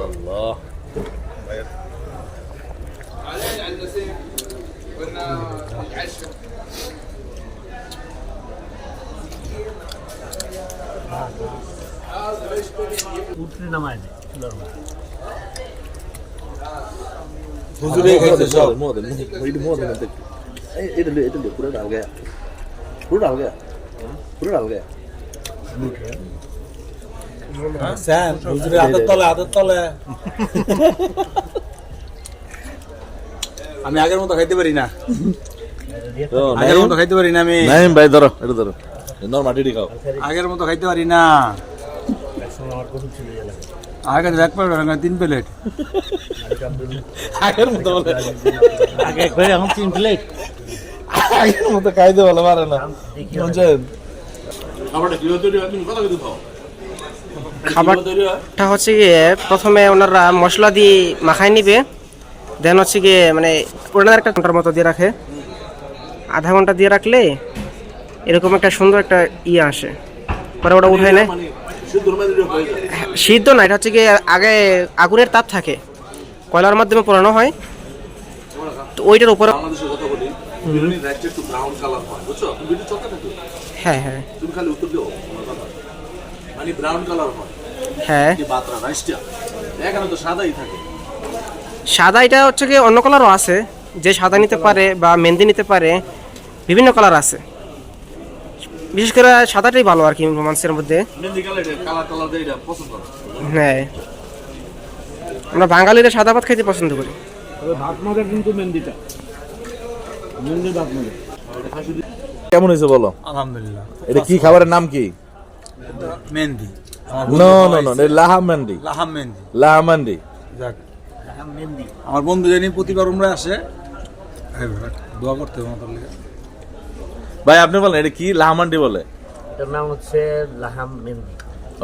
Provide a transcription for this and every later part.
الله উঠলে নামায় দেয় হুজুরে খাইছে সব মোদ মোদ মোদ মোদ এটা লে এটা লে পুরো ডাল গয়া পুরো ডাল গয়া পুরো ডাল গয়া হুজুরের হাতের তলে হাতের তলে। আমি আগের মতো খাইতে পারি না। আগের মতো খাইতে পারি না আমি। নাইম ভাই ধরো এটা ধরো। নর খাও। আগের মতো খাইতে পারি না। আগে এক প্লেট তিন প্লেট। আগের মতো বলে। আগে এখন তিন প্লেট। আগের মতো খাইতে ভালো পারে না। বুঝছেন? খাবারটা হচ্ছে গিয়ে প্রথমে ওনারা মশলা দিয়ে মাখাই নিবে দেন হচ্ছে গিয়ে মানে ওনার একটা ঘণ্টার মতো দিয়ে রাখে। আধা ঘণ্টা দিয়ে রাখলে এরকম একটা সুন্দর একটা ইয়ে আসে। পরে ওটা উঠে নেয়। হ্যাঁ, সিদ্ধ না এটা হচ্ছে গিয়ে আগে আগুনের তাপ থাকে কয়লার মাধ্যমে পোড়ানো হয়। তো ওইটার উপরে বাংলাদেশের কথা বলি বিরিয়ানি রাইসটা একটু ব্রাউন কালার হয় বুঝছ? থাকো। হ্যাঁ হ্যাঁ। তুমি খালি উত্তর দিও। মানে ব্রাউন কালার হয়। হ্যাঁ। কি বাতরা রাইসটা এখানে তো সাদাই থাকে। সাদা এটা হচ্ছে কি অন্য কালারও আছে। যে সাদা নিতে পারে বা মেহেন্দি নিতে পারে বিভিন্ন কালার আছে। বিশেষ করে সাদাটাই ভালো আর কি রোমান্সের মধ্যে। হ্যাঁ। আমরা বাঙালিরা সাদা ভাত খাইতে পছন্দ করি। ভাত মজা কিন্তু মেহেন্দিটা। মেহেন্দি ভাত মজা কেমন হয়েছে বলো? আলহামদুলিল্লাহ। এটা কি খাবারের নাম কি? মেহেন্দি। নো নো নো মেহেন্দি। যাক মেহেন্দি। আমার বন্ধু জানি প্রতিবার উমরা আসে। দোয়া করতে হবে ভাই আপনি বলেন এটা কি লাহামান্ডি বলে? এটার নাম হচ্ছে লাহাম মেহেন্দি।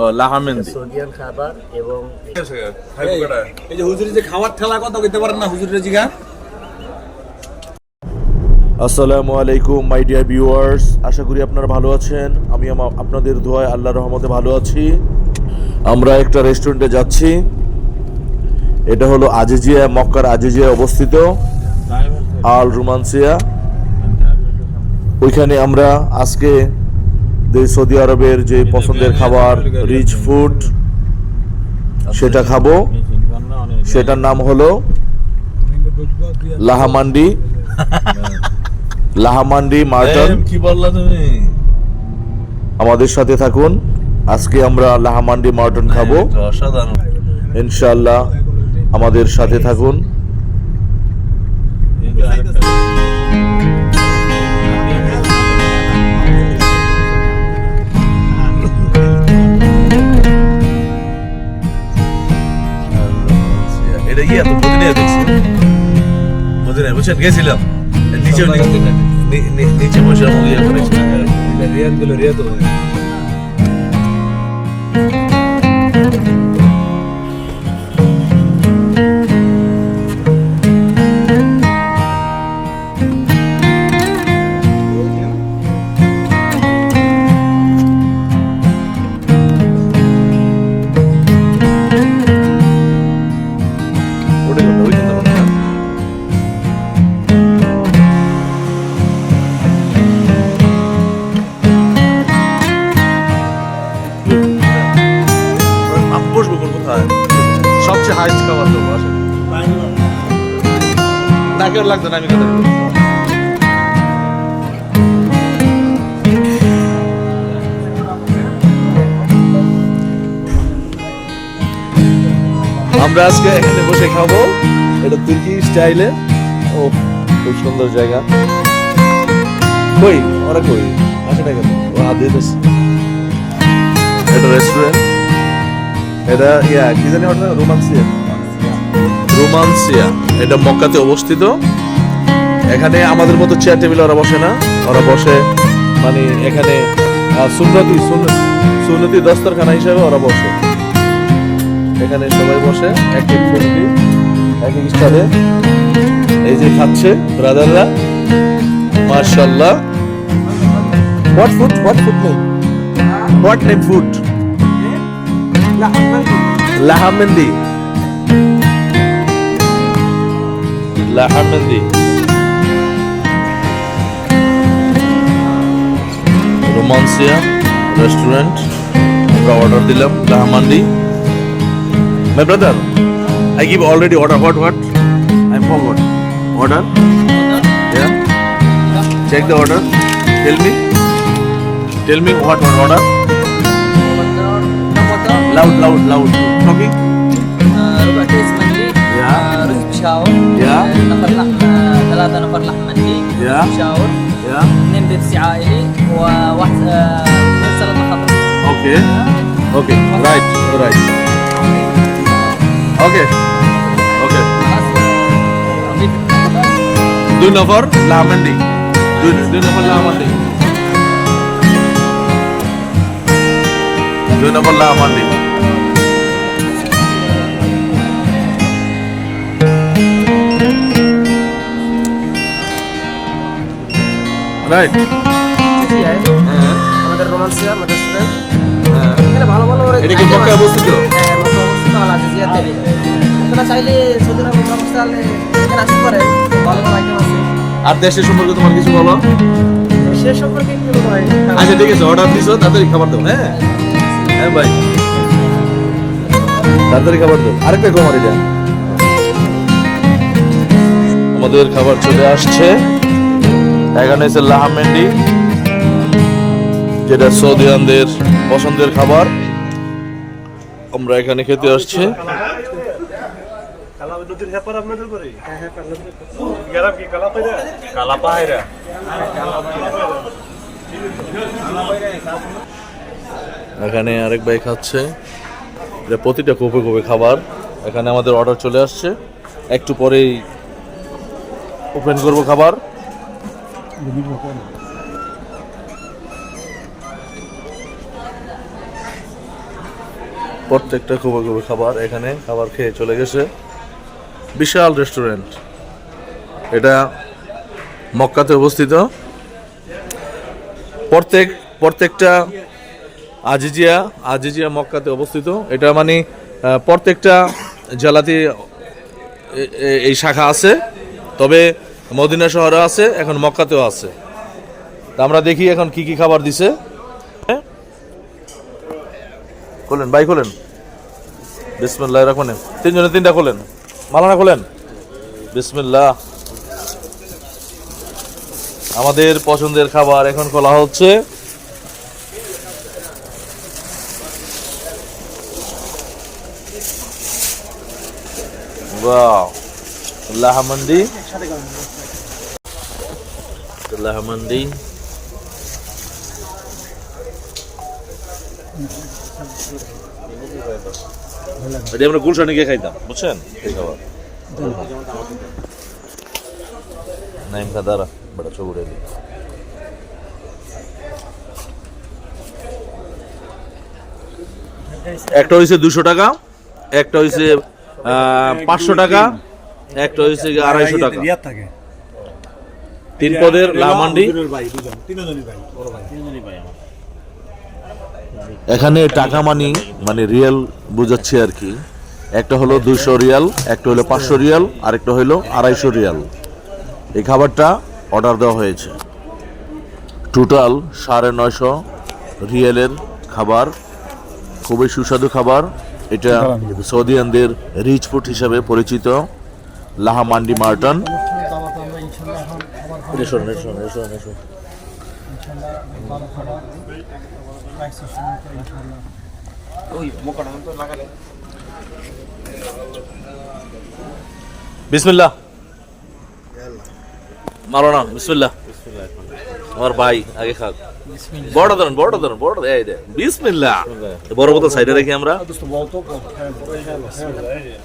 ও লাহামেন্দি সৌদিয়ান খাবার এবং এই যে হুজুরি যে খাওয়ার ঠেলা কথা কইতে পারেন না হুজুরের জিগা আসসালামু আলাইকুম মাই ডিয়ার ভিউয়ার্স আশা করি আপনারা ভালো আছেন। আমি আপনাদের দোয়ায় আল্লাহর রহমতে ভালো আছি। আমরা একটা রেস্টুরেন্টে যাচ্ছি। এটা হলো আজিজিয়া মক্কার আজিজিয়া অবস্থিত। আল রোমান্সিয়া। ওইখানে আমরা আজকে যে সৌদি আরবের যে পছন্দের খাবার রিচ ফুড সেটা খাব। সেটার নাম হলো লাহামান্ডি লাহামান্ডি মার্টন। কি বললা তুমি? আমাদের সাথে থাকুন। আজকে আমরা লাহামান্ডি মার্টন খাব। অসাধারণ। ইনশাআল্লাহ আমাদের সাথে থাকুন। এটা কি এত মদিনে দেখছি? মদিনে বুঝছেন গেছিলাম। নিচে নি- নি- নিচে বসে আমি ইয়ে করেছি রিয়াদগুলো রিয়াদ ওটা আমরা আজকে এখানে বসে খাব। এটা তুর্কি স্টাইলে। ও, খুব সুন্দর জায়গা। কই? ওরা কই? না কেন ও হাত দিয়ে এটা রেস্টুরেন্ট এটা, ইয়া, কি জানি ওটা রোমান্সিয়া। রোমান্সিয়া। এটা মক্কাতে অবস্থিত। এখানে আমাদের মতো চেয়ার টেবিল ওরা বসে না। ওরা বসে মানে এখানে সুন্নতি সুন- সুন্নতি দস্তরখানা হিসাবে ওরা বসে। এখানে সবাই বসে এক এক মুরগি এক এক স্টাইলে এই যে খাচ্ছে ব্রাদাররা। মার্শাল্লাহ what food what food name what name food লাহামেন্দি। লাহামেন্দি। Romansiah restaurant. আমরা অর্ডার দিলাম লাহামান্দি। My brother, I give already order. What, what? I'm forward. Order? Yeah. Check the order. Tell me. Tell me what, one order? Loud, loud, loud. Talking? Yeah. رز بشاور yeah. نفر لحم ثلاثة نفر مندي yeah. بشاور yeah. اثنين بيبسي عائلي وواحد سلطة خضراء Oke. Oke. Okay. Dunavor Lamandi. Dun Dunavor Lamandi. Dunavor Lamandi. Right আমাদের Romansiah আমাদের student Ini kita ভালো এটা কি মক্কা অবস্থিত আল আজিজিয়াতে আপনারা চাইলে Saudi আরব অবস্থা হলে এখানে আসতে পারেন ভালো ভালো আইটেম আছে। আর দেশের সম্পর্কে তোমার কিছু বলো? সে সম্পর্কে কি বলব ভাই? আচ্ছা ঠিক আছে অর্ডার দিছো তাড়াতাড়ি খাবার দাও হ্যাঁ? হ্যাঁ ভাই তাড়াতাড়ি খাবার দাও। আরেকটা কমার এটা। আমাদের খাবার চলে আসছে। এখানে এসে লাহামেন্ডি যেটা সৌদিয়ানদের পছন্দের খাবার। আমরা এখানে খেতে আসছি। এখানে আরেক ভাই খাচ্ছে। এটা প্রতিটা কোপে কোপে খাবার। এখানে আমাদের অর্ডার চলে আসছে। একটু পরেই ওপেন করব খাবার। প্রত্যেকটা কোপে কোপে খাবার এখানে খাবার খেয়ে চলে গেছে। বিশাল রেস্টুরেন্ট। এটা মক্কাতে অবস্থিত। প্রত্যেক, প্রত্যেকটা আজিজিয়া আজিজিয়া মক্কাতে অবস্থিত। এটা মানে প্রত্যেকটা জেলাতে এই শাখা আছে। তবে মদিনা শহরে আছে, এখন মক্কাতেও আছে। তা আমরা দেখি এখন কি কি খাবার দিছে হ্যাঁ? খোলেন, ভাই খোলেন। বিসমিল্লাহ রাখবেন তিনজনে তিনটা খোলেন। মালানা খোলেন। বিসমিল্লাহ। আমাদের পছন্দের খাবার এখন খোলা হচ্ছে। Wow. লাহামন্দি এটা আমরা গুলশানে গিয়ে খাইতাম বুঝছেন? এই খাবার। নাইম খাদারা বড় চৌড়ে একটা হয়েছে দুশো টাকা একটা হয়েছে পাঁচশো টাকা একটা হয়েছে আড়াইশো টাকা। তিন পদের লামান্ডি ভাই তিনজনই ভাই বড় ভাই। এখানে টাকা মানি মানে রিয়াল বোঝাচ্ছি আর কি। একটা হলো দুশো রিয়াল একটা হলো পাঁচশো রিয়াল আরেকটা হলো আড়াইশো রিয়াল। এই খাবারটা অর্ডার দেওয়া হয়েছে। টোটাল সাড়ে নয়শো রিয়ালের খাবার খুবই সুস্বাদু খাবার। এটা সৌদিয়ানদের রিচ ফুড হিসাবে পরিচিত লাহা মান্ডি মার্টন। বিসমিল্লাহ। মারো না বিসমিল্লাহ। আমার ভাই আগে খাক। বড় ধরুন বড় ধরুন বড় এই দে বিসমিল্লাহ। বড় বোতল সাইডে রাখি আমরা।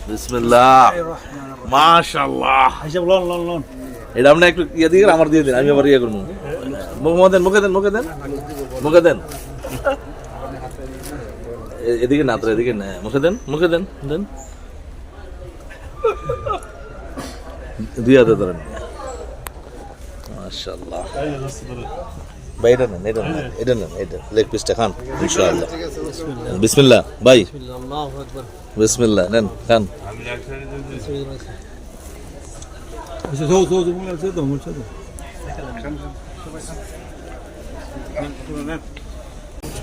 বিসমিল্লাহ। মাশাআল্লাহ। হিসাব লন লন লন। এটা আপনি একটু ইয়ে দিয়ে আমার দিয়ে দিন আমি আবার ইয়ে করব। মুখ দেন মুখে দেন মুখে দেন। মুখে দেন। এদিকে না তো এদিকে না মুখে দেন মুখে দেন দেন দুই হাতে ধরেন মাশাল্লাহ এটা নেন এটা নেন এটা নেন এটা লেগ পিসটা খান বিসমিল্লাহ ভাই বিসমিল্লাহ নেন খান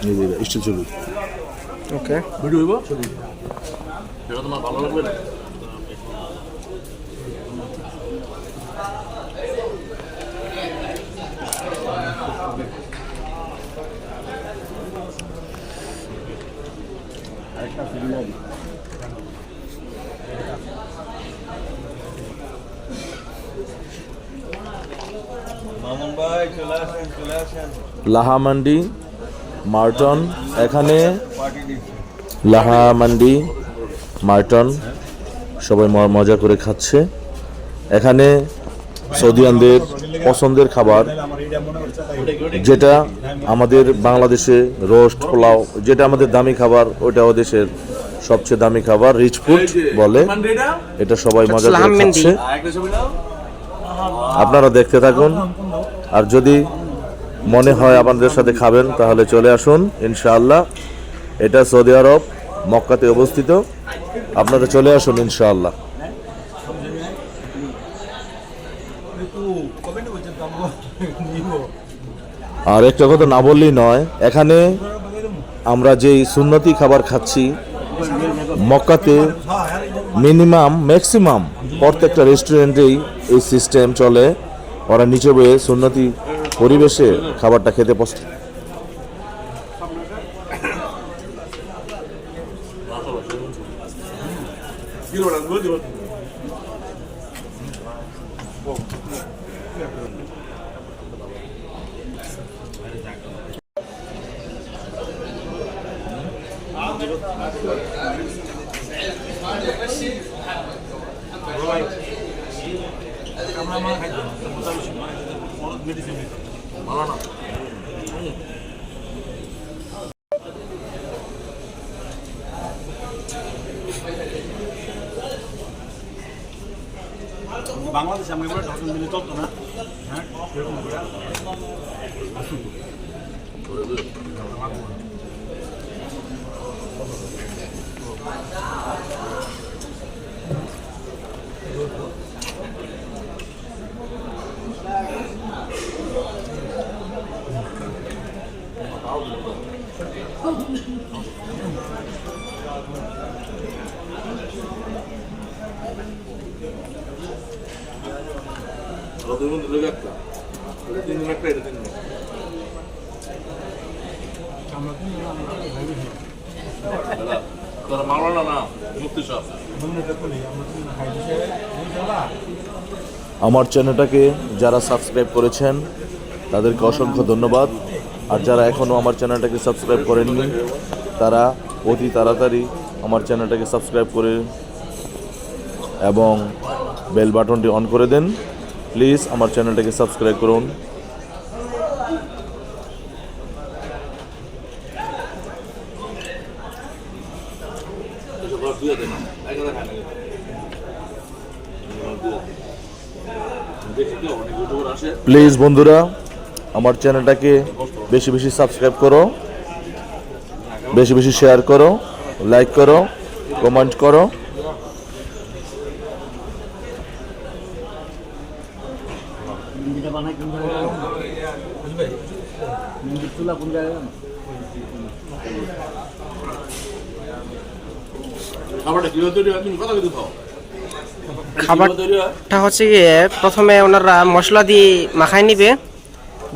এই যে এই ইসুচুর ওকে ভিডিও হইব যেটা তোমার ভালো লাগবে না লাহামান্ডি মার্টন এখানে লাহামান্ডি মার্টন সবাই ম- মজা করে খাচ্ছে। এখানে সৌদিয়ানদের পছন্দের খাবার যেটা আমাদের বাংলাদেশে রোস্ট পোলাও যেটা আমাদের দামি খাবার ওটা ওদেশের সবচেয়ে দামি খাবার রিচ ফুড বলে। এটা? সবাই মজা করে খাচ্ছে। আপনারা দেখতে থাকুন। আর যদি মনে হয় আপনাদের সাথে খাবেন, তাহলে চলে আসুন, ইনশাআল্লাহ। এটা সৌদি আরব, মক্কাতে অবস্থিত। আপনারা চলে আসুন, ইনশাআল্লাহ। আর একটা কথা না বললেই নয়, এখানে আমরা যেই সুন্নতি খাবার খাচ্ছি, মক্কাতে মিনিমাম, ম্যাক্সিমাম প্রত্যেকটা রেস্টুরেন্টেই এই সিস্টেম চলে। ওরা নিচে বয়ে সুন্নতি পরিবেশে খাবারটা খেতে পছন্দ বাংলাদেশে আমরা এবার ঢাকা মিলে চলতো না? মাওলানা না মুক্তি সব আমার চ্যানেলটাকে যারা সাবস্ক্রাইব করেছেন, তাদেরকে অসংখ্য ধন্যবাদ। আর যারা এখনও আমার চ্যানেলটাকে সাবস্ক্রাইব করেননি, তারা অতি তাড়াতাড়ি আমার চ্যানেলটাকে সাবস্ক্রাইব করে এবং বেল বাটনটি অন করে দেন। প্লিজ আমার চ্যানেলটাকে সাবস্ক্রাইব করুন। প্লিজ বন্ধুরা, আমার চ্যানেলটাকে বেশি বেশি সাবস্ক্রাইব করো, বেশি বেশি শেয়ার করো লাইক করো কমেন্ট করো মেহেন্দিটা বানাই কোন জায়গায় মেহেন্দির চুলা কোন জায়গায় খাবারটা হয় হচ্ছে গিয়ে প্রথমে ওনারা মশলা দিয়ে মাখাই নিবে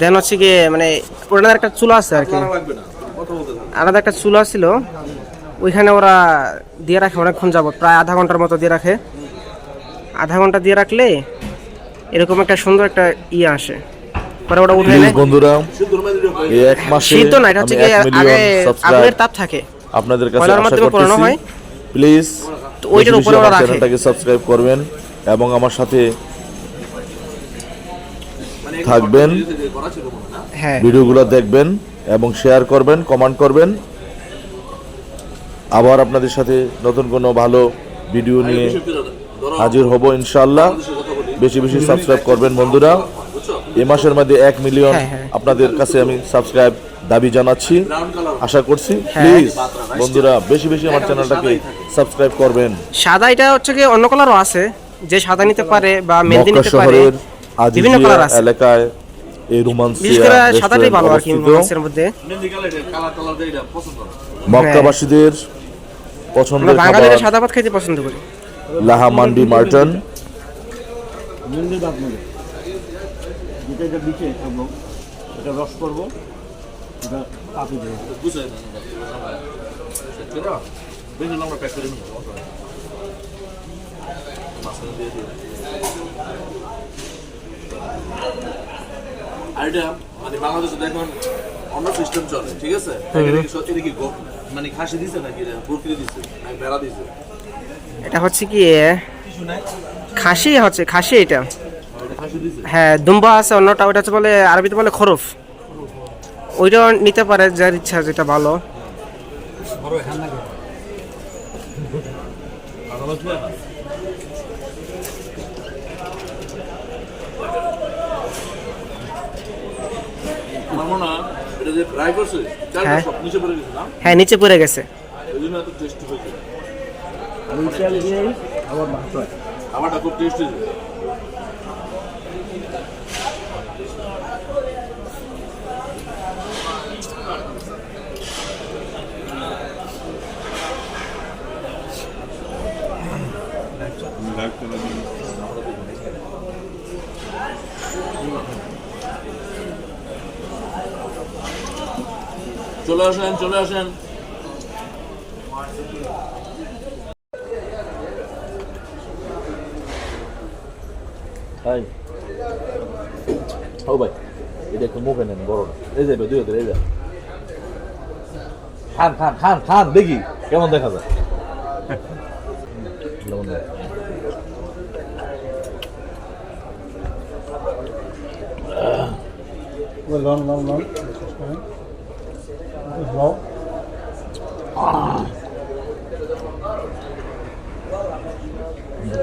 দেন হচ্ছে গিয়ে মানে ওনাদের একটা চুলা আছে আর কি। আলাদা একটা চুলা ছিল ওইখানে ওরা দিয়ে রাখে অনেকক্ষণ যাবত প্রায় আধা ঘণ্টার মতো দিয়ে রাখে। আধা ঘণ্টা দিয়ে রাখলে এরকম একটা সুন্দর একটা ইয়ে আসে। পরে ওটা উঠে নেয়। বন্ধুরা এক মাসে শীত তো না এটা হচ্ছে আগে আগুনের তাপ থাকে। আপনাদের কাছে আশা করতেছি। হয়। প্লিজ তো ওইটার উপরে ওরা রাখে। চ্যানেলটাকে সাবস্ক্রাইব করবেন এবং আমার সাথে থাকবেন। হ্যাঁ। ভিডিওগুলো দেখবেন এবং শেয়ার করবেন কমেন্ট করবেন। আবার আপনাদের সাথে নতুন কোনো ভালো ভিডিও নিয়ে হাজির হব ইনশাআল্লাহ। বেশি বেশি সাবস্ক্রাইব করবেন বন্ধুরা। এ মাসের মধ্যে এক মিলিয়ন হ্যাঁ, হ্যাঁ। আপনাদের কাছে আমি সাবস্ক্রাইব দাবি জানাচ্ছি। আশা করছি হ্যাঁ। প্লিজ বন্ধুরা বেশি বেশি আমার চ্যানেলটাকে সাবস্ক্রাইব করবেন। সাদা এটা হচ্ছে কি অন্য কালারও আছে যে সাদা নিতে পারে বা মক্কা নিতে পারে শহরের বিভিন্ন কালার আছে। এলাকায় এই বিশেষ রোমান্সিয়া করে সাদাটাই ভালো আর কি রোমান্সের মধ্যে। কালার কালার দিয়ে এটা পছন্দ করে মক্কাবাসীদের পছন্দের বাঙালিরা সাদা ভাত খাইতে পছন্দ করি। লাহা মান্ডি মার্টন এটা রস করব। এটা কাপি দেবো বুঝে বেশি লম্বা প্যাক করে নিবো মাঝখানে দিয়ে দিই আর এটা মানে বাংলাদেশে দেখুন অন্য সিস্টেম চলে ঠিক আছে? এটা কি সত্যি এটা কি গো- মানে খাসি দিছে নাকি এটা? দিছে নাকি ভেড়া দিছে? এটা হচ্ছে কি খাসি হচ্ছে খাসি এটা। হ্যাঁ দুম্বা আছে অন্যটা ওটা হচ্ছে বলে আরবিতে বলে খরফ। ওইটাও নিতে পারে যার ইচ্ছা যেটা ভালো। হয়। হ্যাঁ। নিচে পড়ে গেছে না? হ্যাঁ নিচে পড়ে গেছে। এই জন্য এত টেস্টি হয়েছে আর ওই তেল দিয়েই আবার ভাত হয় খাবারটা খুব টেস্টি চলে আসেন চলে আসেন। হাই ও ভাই এটা একটু মুখে নেন বড়টা এই যাবে দুই হাতে এই যা। খান খান খান খান দেখি কেমন দেখা যায়। কেমন দেখা যায়? লন লন লন লন।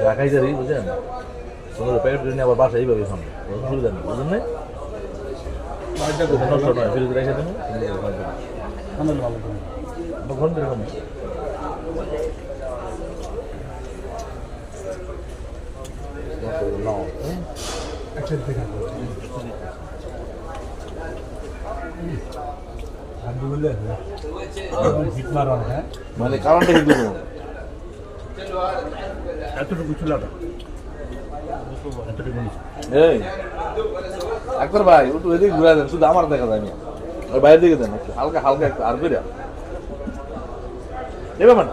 দেখাই যাবি বুঝলেন? তোমাদের প্যাকেট নিয়ে আবার বাসায় এইভাবে খান কোনো সুবিধা নেই বুঝলেন না নষ্ট নয় ফ্রিজে রেখে দেবো। খানের ভালো করে ঘন করে হ্যাঁ মানে কারণটা কিন্তু কোনো। এতটুকু চুলাটা এই একবার ভাই একটু এদিকে ঘুরে দেন শুধু আমার দেখা যায় না। ওই বাইরের দিকে দেন হালকা হালকা একটু আর করে এবার মানে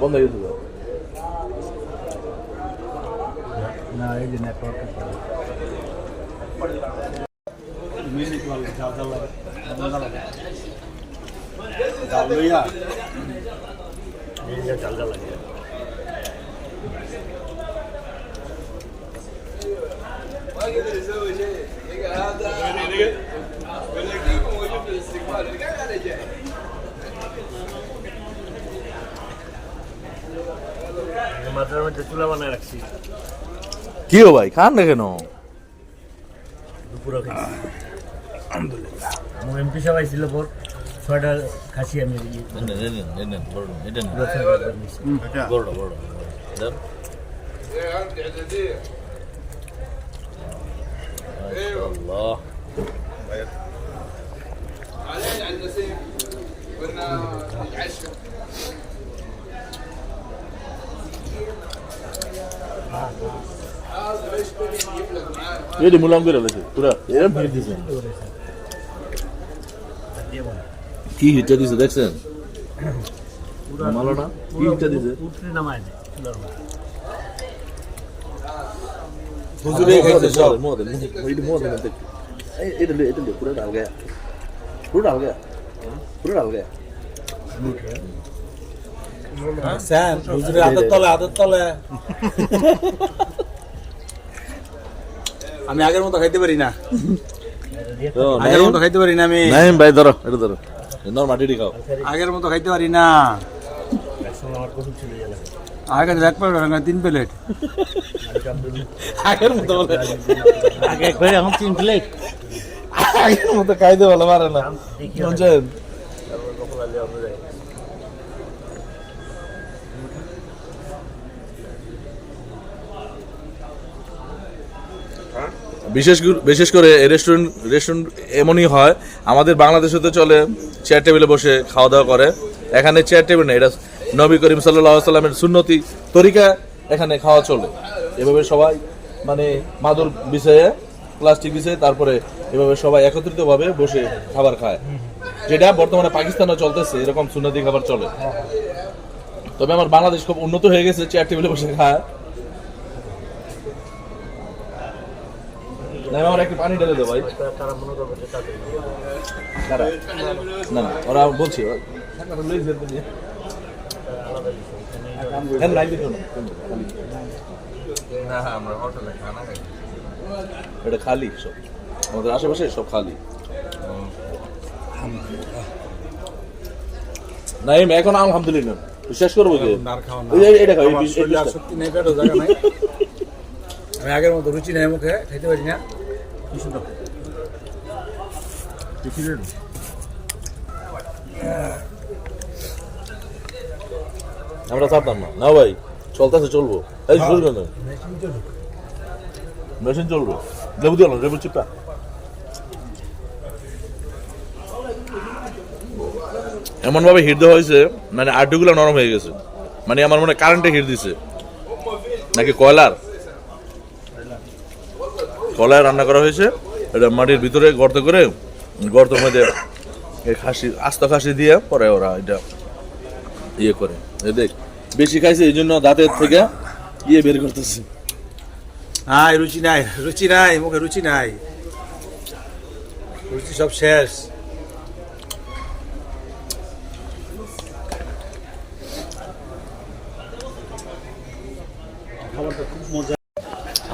বন্ধ হয়ে গেছে। না এই যে নেটওয়ার্ক ভালো লাগে। জাল লাগে জাল লইয়া এই যে জাল জাল লাগে মাথার মধ্যে চুলা বানায় রাখছি কি ও ভাই খান না কেন পুরো খাইছি আমার এমপি সাহেব আইছিল পর ছয়টা খাসি আমি এটি মুলাম করে লেছে পুরা এরম হিট দিছে কি হিটটা দিছে দেখছেন? ভালো কি হিটটা দিছে? নামায় দেয় চুলার মধ্যে হুজুরে খাইছে সব মোদের এটা মোদের দেখ এটা লে এটা লে পুরো ডাল গয়া। পুরো ডাল গয়া। পুরো ডাল গয়া। স্যান হুজুরে হাতের তলে হাতের তলে। আমি আগের মতো খাইতে পারি না। আগের মতো খাইতে পারি না আমি। নাইম ভাই ধরো এটা ধরো। নর মাটি খাও। আগের মতো খাইতে পারি না। আগে এক প্লেট তিন প্লেট। আগের মতো বলে। আগে করে এখন তিন প্লেট। আগের মতো খাইতে ভালো পারে না। বুঝছেন? বিশেষ বিশেষ করে রেস্টুরেন্ট রেস্টুরেন্ট এমনই হয়, আমাদের বাংলাদেশে তো চলে চেয়ার টেবিলে বসে খাওয়া দাওয়া করে। এখানে চেয়ার টেবিল নেই, এটা নবী করিম সাল্লাহ সাল্লামের সুন্নতি তরিকা এখানে খাওয়া চলে। এভাবে সবাই মানে মাদুর বিছায়ে প্লাস্টিক বিছায়ে, তারপরে এভাবে সবাই একত্রিতভাবে বসে খাবার খায়। যেটা বর্তমানে পাকিস্তানেও চলতেছে, এরকম সুন্নতি খাবার চলে। তবে আমার বাংলাদেশ খুব উন্নত হয়ে গেছে চেয়ার টেবিলে বসে খায়। না আমার একটু পানি ঢেলে দে ভাই? না না ওরা বলছি ওরা- ওরা হ্যাঁ, না। এটা খালি সব। আমাদের আশেপাশে সব খালি। নাইম এখন আলহামদুলিল্লাহ। শেষ করব না। এটা আমি আগের মতো রুচি নেই মুখে খাইতে পারি না। আমরা ছাড়তাম না না ভাই চলতেছে চলবো এই শুরু কেন মেশিন চলবো লেবু দিও না লেবু চিপটা এমন ভাবে হিট দেওয়া হয়েছে মানে আড্ডুগুলো নরম হয়ে গেছে মানে আমার মনে কারেন্টে হিট দিছে নাকি কয়লার কয়লায় রান্না করা হয়েছে। এটা মাটির ভিতরে গর্ত করে গর্ত মধ্যে এই খাসি, আস্ত খাসি দিয়ে পরে ওরা এটা ইয়ে করে। দেখ, বেশি খাইছে, এই জন্য দাঁতের থেকে ইয়ে বের করতেছে। হ্যাঁ রুচি নাই রুচি নাই, মুখে রুচি নাই। রুচি সব শেষ।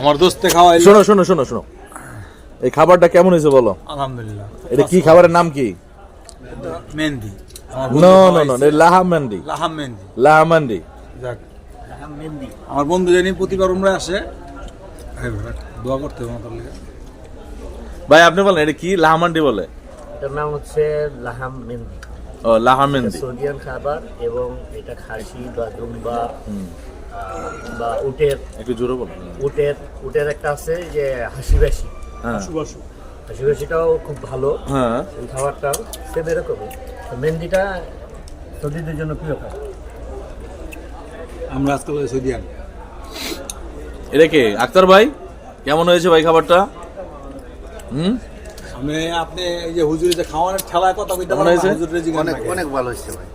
আমার দোস্তে খাওয়াই শোনো শোনো শোনো শোনো। এই খাবারটা কেমন হয়েছে বলো? আলহামদুলিল্লাহ। এটা কি খাবারের নাম কি? মেহেন্দি। নো নো নো খাওয়াইছে। লাহামান্ডি লাহাম মেহেন্দি। লাহামান্ডি যাক। আমার বন্ধু জানি প্রতিবার উমরা আসে। দোয়া করতে হবে ভাই আপনি বলেন এটা কি লাহামান্ডি বলে? এটার নাম হচ্ছে লাহাম মেহেন্দি। ও লাহামেন্দি সৌদিয়ান খাবার এবং এটা খাসি বা দুম্বা বা উটের একটু জোরে বলেন। উটের উটের একটা আছে যে হাসি বাসি হ্যাঁ। হাসি বাসিটাও খুব ভালো। হ্যাঁ। এই খাবারটাও সেম এরকমই। তো মেহেন্দিটা সৌদিদের জন্য প্রিয় খাবার আমরা আজকাল সৌদিয়ান এটা কে? আক্তার ভাই কেমন হয়েছে ভাই খাবারটা? হুম? আমি আপনি এই যে হুজুরে যে খাওয়ানোর ঠেলায় কথা কইতে অনেক অনেক ভালো হয়েছে ভাই।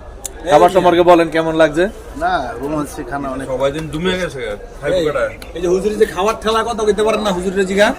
খাবার সম্পর্কে বলেন কেমন লাগছে? না রোমাঞ্চে খানা অনেক। এই- এই যে হুজুরি যে খাবার ঠেলা কথা কইতে পারেন না হুজুরের জিগা।